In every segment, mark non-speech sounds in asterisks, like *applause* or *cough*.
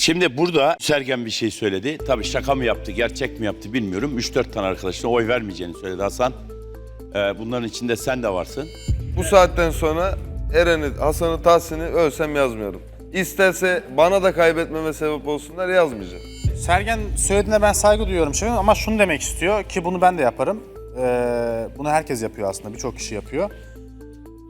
Şimdi burada Sergen bir şey söyledi. Tabii şaka mı yaptı, gerçek mi yaptı bilmiyorum. 3-4 tane arkadaşına oy vermeyeceğini söyledi Hasan. Ee, bunların içinde sen de varsın. Bu saatten sonra Eren'i, Hasan'ı, Tahsin'i ölsem yazmıyorum. İsterse bana da kaybetmeme sebep olsunlar yazmayacağım. Sergen söylediğine ben saygı duyuyorum şimdi ama şunu demek istiyor ki bunu ben de yaparım. Ee, bunu herkes yapıyor aslında, birçok kişi yapıyor.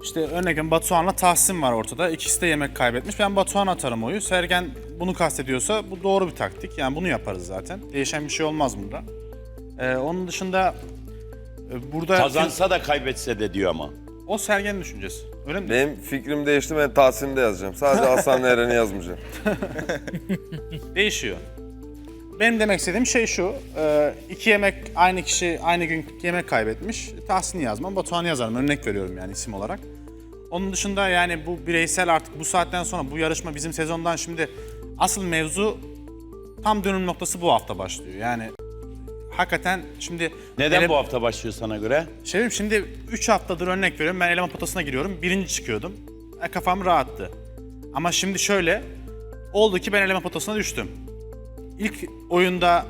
İşte veriyorum Batuhan'la Tahsin var ortada. İkisi de yemek kaybetmiş. Ben Batuhan'a atarım oyu. Sergen bunu kastediyorsa bu doğru bir taktik. Yani bunu yaparız zaten. Değişen bir şey olmaz bunda. Ee, onun dışında e, burada... Kazansa da kaybetse de diyor ama. O Sergen'in düşüncesi. Öyle mi? Benim fikrim değişti ben Tahsin'i de yazacağım. Sadece Hasan'la Eren'i yazmayacağım. *laughs* Değişiyor. Benim demek istediğim şey şu. e, iki yemek aynı kişi aynı gün yemek kaybetmiş. Tahsin'i yazmam, Batuhan'ı yazarım. Örnek veriyorum yani isim olarak. Onun dışında yani bu bireysel artık bu saatten sonra bu yarışma bizim sezondan şimdi asıl mevzu tam dönüm noktası bu hafta başlıyor. Yani hakikaten şimdi Neden ele- bu hafta başlıyor sana göre? Şefim şimdi 3 haftadır örnek veriyorum. Ben eleme potasına giriyorum. Birinci çıkıyordum. E, kafam rahattı. Ama şimdi şöyle. Oldu ki ben eleme potasına düştüm. İlk oyunda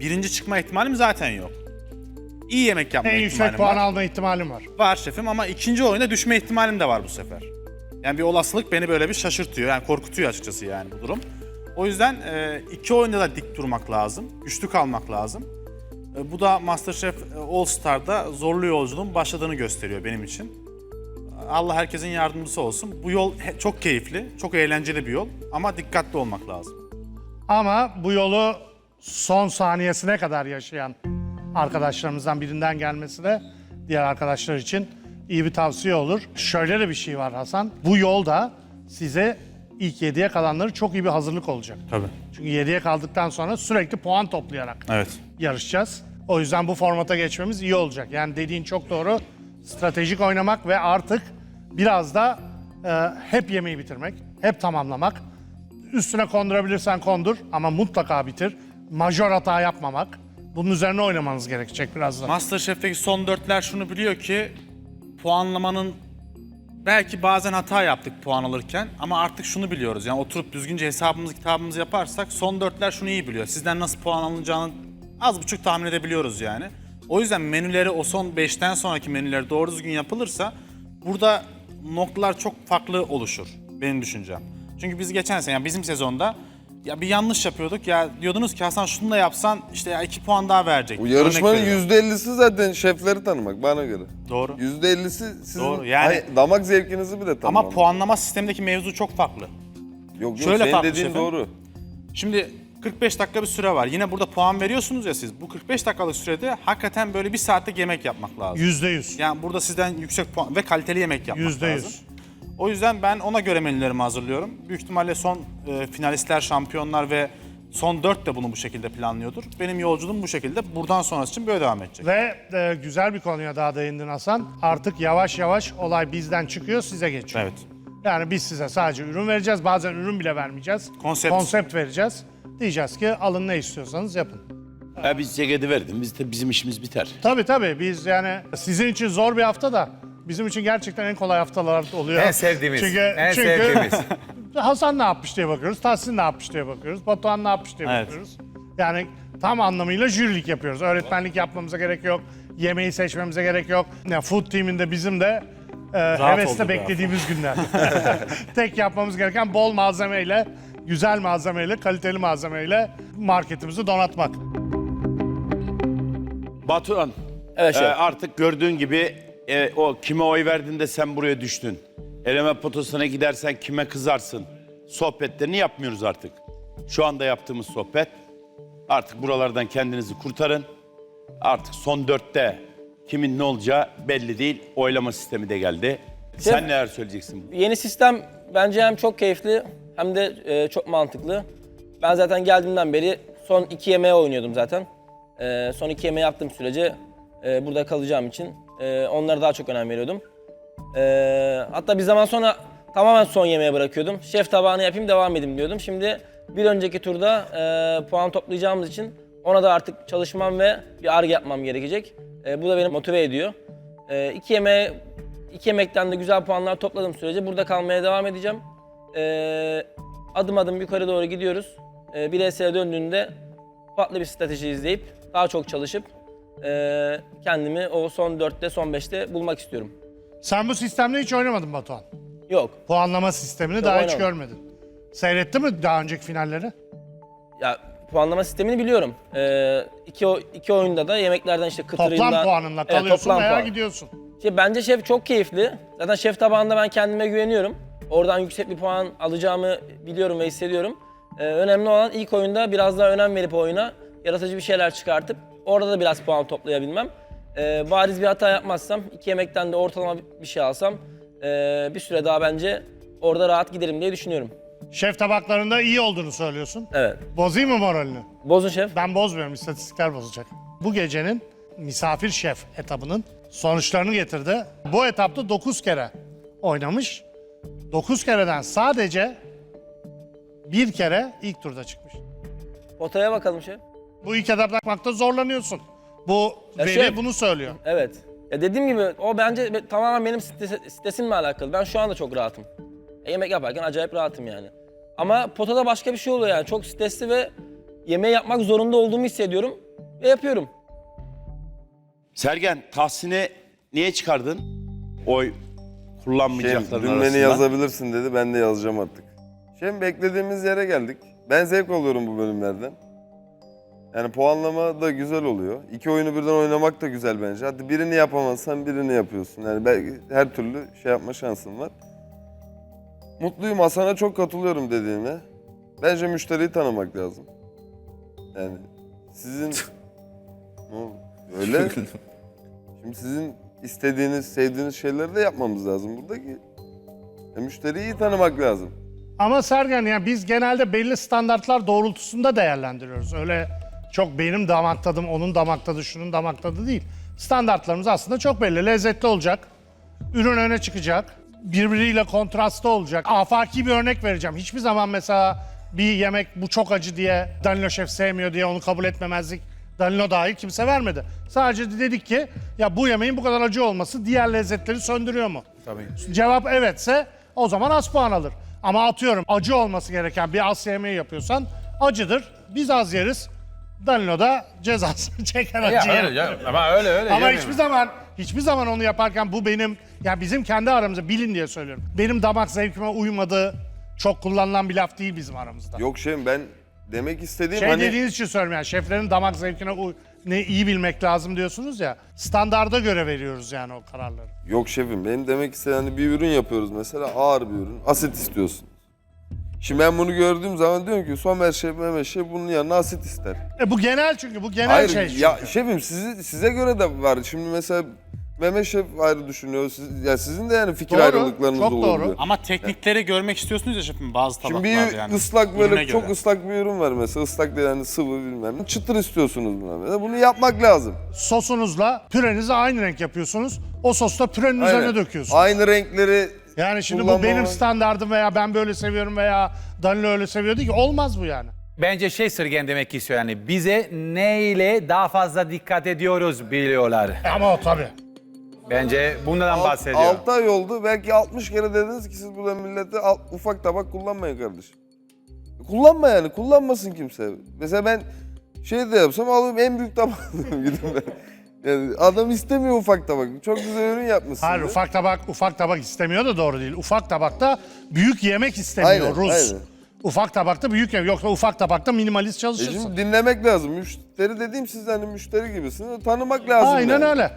birinci çıkma ihtimalim zaten yok. İyi yemek yapma En ihtimalim yüksek puan var. alma ihtimalim var. Var şefim ama ikinci oyunda düşme ihtimalim de var bu sefer. Yani bir olasılık beni böyle bir şaşırtıyor. Yani korkutuyor açıkçası yani bu durum. O yüzden e, iki oyunda da dik durmak lazım. Güçlü kalmak lazım. E, bu da Masterchef All Star'da zorlu yolculuğun başladığını gösteriyor benim için. Allah herkesin yardımcısı olsun. Bu yol he- çok keyifli, çok eğlenceli bir yol ama dikkatli olmak lazım. Ama bu yolu son saniyesine kadar yaşayan arkadaşlarımızdan birinden gelmesi de diğer arkadaşlar için iyi bir tavsiye olur. Şöyle de bir şey var Hasan. Bu yolda size ilk 7'ye kalanları çok iyi bir hazırlık olacak. Tabii. Çünkü 7'ye kaldıktan sonra sürekli puan toplayarak Evet. yarışacağız. O yüzden bu formata geçmemiz iyi olacak. Yani dediğin çok doğru. Stratejik oynamak ve artık biraz da e, hep yemeği bitirmek, hep tamamlamak. Üstüne kondurabilirsen kondur ama mutlaka bitir. Majör hata yapmamak. Bunun üzerine oynamanız gerekecek biraz da. Masterchef'teki son dörtler şunu biliyor ki puanlamanın belki bazen hata yaptık puan alırken ama artık şunu biliyoruz. Yani oturup düzgünce hesabımızı kitabımızı yaparsak son dörtler şunu iyi biliyor. Sizden nasıl puan alınacağını az buçuk tahmin edebiliyoruz yani. O yüzden menüleri o son 5'ten sonraki menüler doğru düzgün yapılırsa burada noktalar çok farklı oluşur benim düşüncem. Çünkü biz geçen sene yani bizim sezonda ya bir yanlış yapıyorduk ya diyordunuz ki Hasan şunu da yapsan işte ya iki puan daha verecek. Bu yarışmanın Örnek veriyorum. %50'si zaten şefleri tanımak bana göre. Doğru. %50'si sizin Doğru, yani- Hayır, damak zevkinizi bile tanımak. Ama puanlama sistemindeki mevzu çok farklı. Yok yok Şöyle senin farklı dediğin şefim. doğru. Şimdi 45 dakika bir süre var. Yine burada puan veriyorsunuz ya siz. Bu 45 dakikalık sürede hakikaten böyle bir saatte yemek yapmak lazım. Yüzde yüz. Yani burada sizden yüksek puan ve kaliteli yemek yapmak Yüzde lazım. yüz. O yüzden ben ona göre menülerimi hazırlıyorum. Büyük ihtimalle son e, finalistler, şampiyonlar ve son 4 de bunu bu şekilde planlıyordur. Benim yolculuğum bu şekilde. Buradan sonrası için böyle devam edecek. Ve e, güzel bir konuya daha değindin Hasan. Artık yavaş yavaş olay bizden çıkıyor, size geçiyor. Evet. Yani biz size sadece ürün vereceğiz. Bazen ürün bile vermeyeceğiz. Konsept. vereceğiz. Diyeceğiz ki alın ne istiyorsanız yapın. Ha, biz ceketi verdim. Biz de bizim işimiz biter. Tabii tabii biz yani sizin için zor bir hafta da bizim için gerçekten en kolay haftalar oluyor. En sevdiğimiz, Çünkü, en çünkü sevdiğimiz. *laughs* Hasan ne yapmış diye bakıyoruz, Tahsin ne yapmış diye bakıyoruz, Batuhan ne yapmış diye Evet. bakıyoruz. Yani tam anlamıyla jürilik yapıyoruz. Öğretmenlik yapmamıza gerek yok, yemeği seçmemize gerek yok. Yani food team'inde bizim de e, hevesle olduk beklediğimiz günler. *laughs* Tek yapmamız gereken bol malzemeyle, güzel malzemeyle, kaliteli malzemeyle marketimizi donatmak. Batuhan, Evet e, şef. artık gördüğün gibi e, o kime oy verdin de sen buraya düştün. Eleme potosuna gidersen kime kızarsın? Sohbetlerini yapmıyoruz artık. Şu anda yaptığımız sohbet. Artık buralardan kendinizi kurtarın. Artık son dörtte kimin ne olacağı belli değil. Oylama sistemi de geldi. Sen neler söyleyeceksin? Yeni sistem bence hem çok keyifli hem de e, çok mantıklı. Ben zaten geldiğimden beri son iki yemeğe oynuyordum zaten. E, son iki yemeği yaptığım sürece e, burada kalacağım için e, onlara daha çok önem veriyordum. E, hatta bir zaman sonra tamamen son yemeğe bırakıyordum. Şef tabağını yapayım devam edeyim diyordum. Şimdi bir önceki turda e, puan toplayacağımız için ona da artık çalışmam ve bir arge yapmam gerekecek. E, bu da beni motive ediyor. E, iki yemeğe İki yemekten de güzel puanlar topladığım sürece burada kalmaya devam edeceğim. Ee, adım adım yukarı doğru gidiyoruz. Ee, bir ES'ye döndüğünde farklı bir strateji izleyip daha çok çalışıp ee, kendimi o son 4'te son 5'te bulmak istiyorum. Sen bu sistemde hiç oynamadın Batuhan. Yok. Puanlama sistemini daha hiç oynamadım. görmedin. Seyrettin mi daha önceki finalleri? Ya puanlama sistemini biliyorum. Ee, iki, o- iki oyunda da yemeklerden işte kıtırından... Toplam puanınla Evet, kalıyorsun toplam veya puan. gidiyorsun. Şey, bence şef çok keyifli. Zaten şef tabağında ben kendime güveniyorum. Oradan yüksek bir puan alacağımı biliyorum ve hissediyorum. Ee, önemli olan ilk oyunda biraz daha önem verip oyuna yaratıcı bir şeyler çıkartıp orada da biraz puan toplayabilmem. Ee, bariz bir hata yapmazsam, iki yemekten de ortalama bir şey alsam ee, bir süre daha bence orada rahat giderim diye düşünüyorum. Şef tabaklarında iyi olduğunu söylüyorsun. Evet. Bozayım mı moralini? Bozun şef. Ben bozmuyorum, istatistikler bozacak. Bu gecenin misafir şef etabının sonuçlarını getirdi. Bu etapta 9 kere oynamış. 9 kereden sadece bir kere ilk turda çıkmış. Potaya bakalım şef. Bu ilk etapta bakmakta zorlanıyorsun. Bu Ya veri şef- bunu söylüyor. Evet. Ya dediğim gibi o bence be- tamamen benim stres- stresimle alakalı. Ben şu anda çok rahatım. E, yemek yaparken acayip rahatım yani. Ama potada başka bir şey oluyor yani. Çok stresli ve yemeği yapmak zorunda olduğumu hissediyorum ve yapıyorum. Sergen Tahsin'i niye çıkardın? Oy Şey, kullanmayacakların dün beni yazabilirsin dedi, ben de yazacağım artık. Şimdi beklediğimiz yere geldik. Ben zevk alıyorum bu bölümlerden. Yani puanlama da güzel oluyor. İki oyunu birden oynamak da güzel bence. Hadi birini yapamazsan birini yapıyorsun. Yani belki her türlü şey yapma şansın var. Mutluyum Hasan'a çok katılıyorum dediğine. Bence müşteriyi tanımak lazım. Yani sizin... *laughs* Ne oldu? Öyle. *laughs* Şimdi sizin istediğiniz, sevdiğiniz şeyleri de yapmamız lazım buradaki. E, müşteriyi iyi tanımak lazım. Ama Sergen yani biz genelde belli standartlar doğrultusunda değerlendiriyoruz. Öyle çok benim damak tadım, onun damak tadı, şunun damak tadı değil. Standartlarımız aslında çok belli. Lezzetli olacak, ürün öne çıkacak, birbiriyle kontrastlı olacak. Afaki bir örnek vereceğim. Hiçbir zaman mesela bir yemek bu çok acı diye Danilo Şef sevmiyor diye onu kabul etmemezlik Danilo dahil kimse vermedi. Sadece dedik ki ya bu yemeğin bu kadar acı olması diğer lezzetleri söndürüyor mu? Cevap evetse o zaman az puan alır. Ama atıyorum acı olması gereken bir Asya yemeği yapıyorsan acıdır. Biz az yeriz. Danilo da cezasını *laughs* çeker acı Ya yer. öyle ya. Ama öyle öyle. Ama yemiyorum. hiçbir zaman hiçbir zaman onu yaparken bu benim ya bizim kendi aramızda bilin diye söylüyorum. Benim damak zevkime uymadığı çok kullanılan bir laf değil bizim aramızda. Yok şey ben demek istediğim Şey hani dediğiniz için söylüyorum yani şeflerin damak zevkine uy- ne iyi bilmek lazım diyorsunuz ya. Standarda göre veriyoruz yani o kararları. yok şefim benim demek istediğim hani bir ürün yapıyoruz mesela ağır bir ürün. Asit istiyorsun. Şimdi ben bunu gördüğüm zaman diyorum ki Somer şef, Mehmet şef bunun yanına asit ister. E bu genel çünkü bu genel Hayır şey çünkü. ya şefim sizi, size göre de var. Şimdi mesela Mehmet şef ayrı düşünüyor. Siz, ya sizin de yani fikir Doğru, ayrılıklarınız çok olabiliyor. doğru. Ama teknikleri görmek istiyorsunuz ya şefim bazı Şimdi tabaklarda bir yani. ıslak böyle çok göre. ıslak bir ürün var mesela ıslak değil yani sıvı bilmem ne. Çıtır istiyorsunuz buna mesela. Bunu yapmak lazım. sosunuzla pürenizi aynı renk yapıyorsunuz. O sosu da pürenin Aynen. üzerine döküyorsunuz. Aynı renkleri Yani şimdi bu kullanmamak- benim standardım veya ben böyle seviyorum veya Danilo öyle seviyor değil ki olmaz bu yani. Bence şey Sırgen demek istiyor yani bize neyle daha fazla dikkat ediyoruz biliyorlar. *laughs* Ama o tabii. Bence bundan Alt- bahsediyor. 6 ay oldu. Belki 60 kere dediniz ki siz burada millete al- ufak tabak kullanmayın kardeşim. Kullanma yani. Kullanmasın kimse. Mesela ben şey de yapsam alayım en büyük tabak *laughs* gidin ben. Yani adam istemiyor ufak tabak. Çok güzel ürün yapmışsın. Hayır ufak tabak ufak tabak istemiyor da doğru değil. Ufak tabakta büyük yemek istemiyor Aynen, Rus. aynen. Ufak tabakta büyük yemek. Yoksa ufak tabakta minimalist E çalışırsın. şimdi dinlemek lazım. Müşteri dediğim siz hani müşteri gibisiniz. Tanımak lazım Aynen yani. öyle.